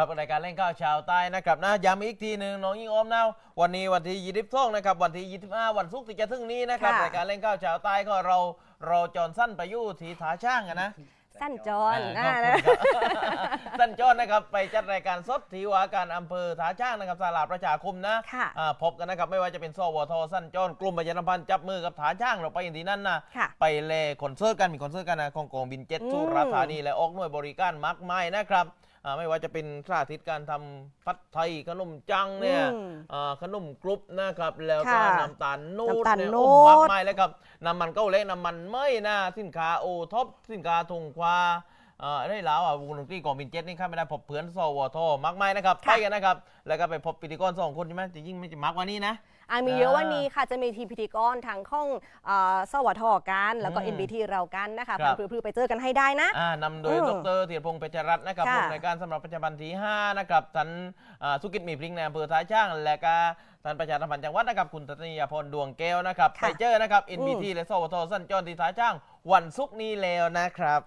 ครับรายการเล่นข้าวชาวใต้นะครับนะย้ำอีกทีหนึ่งน้องยิ่งออมนาววันนี้วันที่ยี่สิบสองนะครับวันที่ยี่สิบห้าวันศุกร์ที่จะถึงนี้นะครับค่ะรายการเล่นข้าวชาวใต้ก็เราเราจอนสั้นไปอยู่ที่ถาช่างอะนะสั้นจอนอ่าอ่าขอบคุณครับ สั้นจอนนะครับไปจัดรายการสดที่ว่าการอำเภอถาช่างนะครับสลาดประชาคมนะค่ะอ่าพบกันนะครับไม่ว่าจะเป็นสวทสั้นจอนกลุ่มประชาสัมพันธ์จับมือกับถาช่างเราไปอย่างที่นั่นนะค่ะไปเล่คอนเสิร์ตกันมีคอนเสิร์ตกันนะของกองบินเจ็ตอืมสุราษฎร์ธานีและออกหน่วยบริการมากมายนะครับอ่าไม่ว่าจะเป็นสาธิตการทำพัดไทยขนมจังเนี่ยอืมอ่าขนมกรุบนะครับแล้วก็ค่ะน้ำตาลนูดน้ำตาลเนี่ยนูโอ้ดมากมายเลยครับน้ำมันเก้าเล็กน้ำมันไม่นะสินค้าโอท็อปสินค้าทงควา เอ่อได้แล้วอะวงดนตรีกองบินเจ็ตนี่ข้ามไม่ได้พบเพื่อนสวทมากมายนะครับค่ะไปกันนะครับ แล้วก็ไปพบพิธีกรสองคนใช่ไหมจริงๆไม่จะมากกว่านี้นะ อะมีเยอะอ่าวันนี้ค่ะจะมีทีมพิธีกรทางข้องเอ่อสวทกันแล้วก็ อืม NBT เรากันนะคะครัพับ นพือพือไปเจอกันให้ได้นะ อ่านำโดยอืมดรเทียรพงษ์เพชรรัตน์นะครับค่ะผู้ในวยการสำหรับประชาบันที่5นะครับท่านอ่าสุกิจมีพริงในอำเภอท่าช่าง และก็ท่านประชาสัมพันธ์จังหวัดนะครับ คุณทัศนียาพรดวงแก้วนะครับ ค่ะไปเจอนะครับ NBT อืมและสวทสั้นจรที่ท่าช่าง วันศุกร์นี้แล้วนะครับ